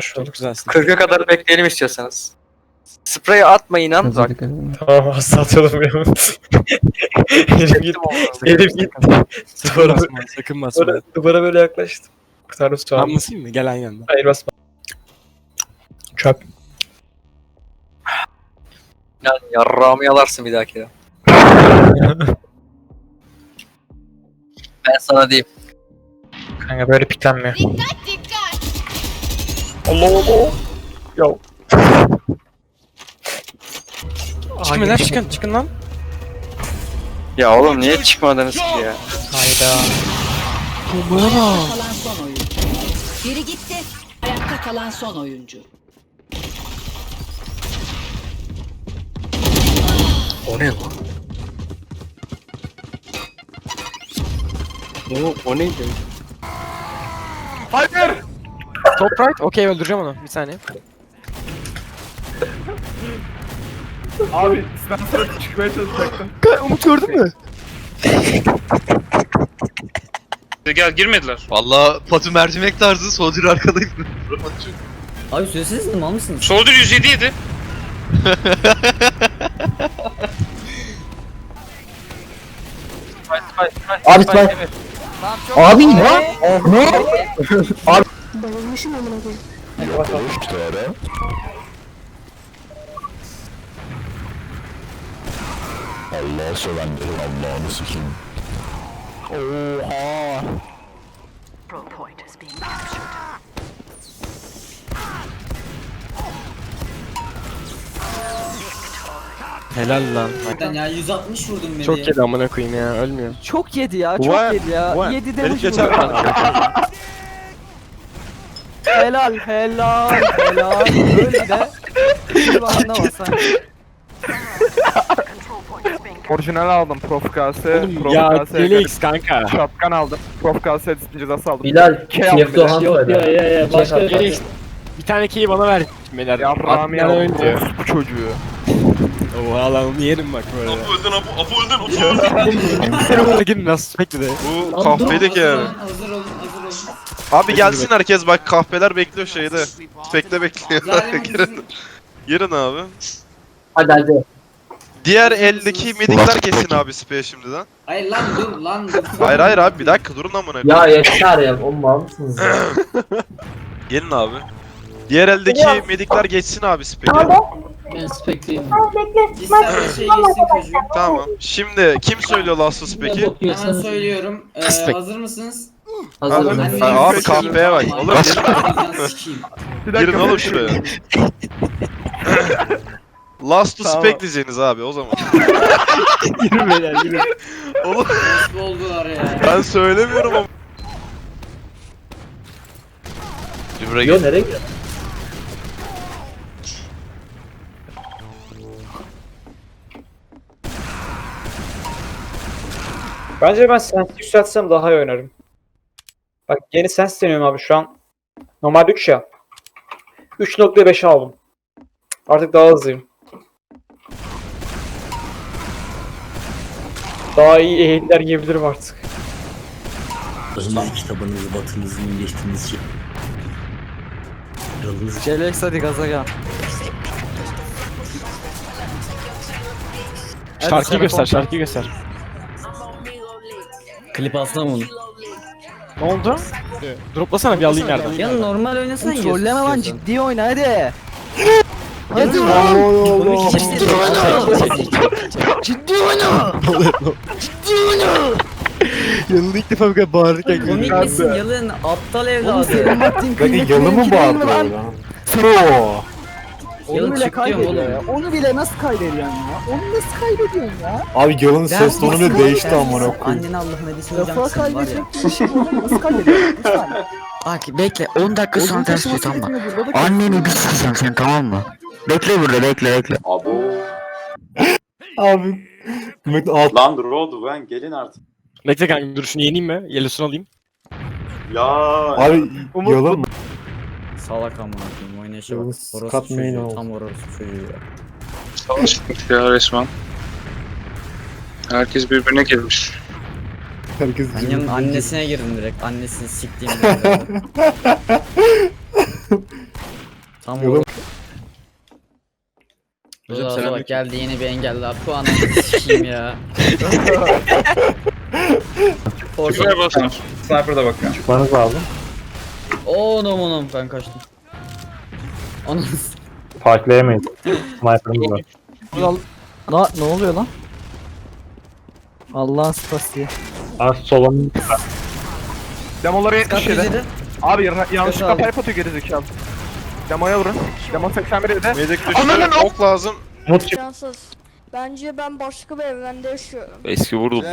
Çok güzelsin. 40'a kadar bekleyelim istiyorsanız. Spray'i atmayın lan bak. Tamam asla atalım ya. Elim gitti. Elim gitti. Sakın basma, sakın basma. duvara, duvara böyle yaklaştım. Kurtardım şu Ben basayım mı? Gelen yanında. Hayır basma. Çöp. Yani yarrağımı yalarsın bir dahaki de. Ben sana diyeyim. Kanka böyle piklenmiyor. Dikkat dikkat. Allah Allah. Yo. Çıkın çıkın çıkın lan. Ya oğlum niye çıkmadınız ki ya? Hayda. kalan son oyuncu. Biri gitti. Ayakta kalan son oyuncu. O ne lan? O, o neydi? Top right. Okey öldüreceğim onu. Bir saniye. Abi ben sana çıkmaya çalışacaktım. Umut gördün mü? Gel girmediler. Valla Patu mercimek tarzı Soldier arkadayım. Abi söyleseniz mal mısınız? Soldier 107 yedi. Abi sen... Abi ne? Ne? Helal lan. Hakikaten ya 160 vurdum beni. Çok yedi amına koyayım ya. Ölmüyor. Çok yedi ya, çok Vay, yedi ya. vay. Yedi de Beni ucu geçer vurdu. Helal, helal, helal. Böyle de. Bir anlamazsan. Orijinal aldım Prof Kase. Oğlum Prof ya Kase. Felix kanka. Şapkan aldım. Prof Kase disiplin cezası aldım. Bilal, K aldım bir de. Han söyle. Ya ya ya başka Felix. Bir tane key'i bana ver. Beyler. Ya Rami Atmadan aldım. önce. Bu çocuğu. Oha lan onu yerim bak böyle. Apo öldün Apo, Apo öldün, öldün. Seni burada girin nasıl bekle de. Bu kahvedeki yani. Hazır. Abi gelsin herkes bak kahveler bekliyor şeyde. Spekte bekliyor. Girin. Girin abi. Hadi hadi. Diğer eldeki medikler geçsin abi speye şimdiden. Hayır lan dur lan dur. Hayır hayır abi bir dakika durun amına. Ya yeter ya, o mal mısınız ya? Gelin abi. Diğer eldeki medikler geçsin abi speye. Ben spekteyim. İstersen şey geçsin çocuğum. Tamam. Şimdi kim söylüyor Last of Spek'i? Hemen söylüyorum. Ee, hazır mısınız? Hazırım. Annenin Ha, abi kahveye bak. Oğlum. Girin oğlum şuraya. Last to Tamam. Spec diyeceğiniz abi o zaman. Girin beyler girin. Oğlum Nasıl oldular ya? ben söylemiyorum ama. Cimre gel. nereye gidiyor? Bence ben sensi yükseltsem daha iyi oynarım. Bak yeni sens deniyorum abi şu an. Normalde 3 ya. 3.5 aldım. Artık daha hızlıyım. Daha iyi eğitimler yiyebilirim artık. kitabınızı batınızı iyileştiğiniz şey. Yolunuz Jelex hadi gaza gel. Şarkıyı göster şarkıyı göster. Klip alsana onu. Ne oldu? Droplasana bir alayım yerden. Ya normal oynasana Oğlum trolleme lan ciddi oyna hadi. Hadi Ciddi oyna. Ciddi oyna. Yanında ilk defa bu kadar bağırırken Komik misin yalın aptal Oğlum evladı. senin vaktin kıymetini yalı mı bağırdı lan? Onu bile kaybediyor ya. Onu bile nasıl kaybediyorsun ya? Onu nasıl kaybediyorsun ya? Abi Yalın ses tonu bile değişti amına koyayım. Annen Allah'ına bir Lafa soracaksın var ya. kaybedecek bir şey oğlum nasıl kaybediyorsun? Lütfen. Bak bekle 10 dakika sonra ters tut ama. Anneni bir sikeceğim sen tamam mı? Bekle burada bekle bekle. Abi. Demek alt Lan Rodu ben gelin artık. Bekle kanka dur şunu yeneyim mi? Yellowsunu alayım. Ya. abi Yalın Salak amına koyayım oynayışa bak. Orası Main çocuğu tam orası çocuğu ya. Savaştık ya resmen. Herkes birbirine girmiş. herkes Annem annesine girdim direkt. Annesini siktiğim direkt. Tam Yalan. Hocam selam. Bak geldi yeni bir engel daha. Puanı sikeyim ya. Orta. Küfür bastım. Sniper'da bakıyor. Çıkmanız lazım. Oo no no no ben kaçtım. Onu Farklayamayız. Sniper'ımız var. Na, ne oluyor lan? Allah'ın spası. Az solun. Demoları 70 yedi. Abi yana- yanlışlıkla abi. pipe atıyor gerizekalı. Demoya vurun. Demo 81 yedi. Medik düştü. Ok lazım. Çık. Şanssız. Bence ben başka bir evrende yaşıyorum. Eski vurdum.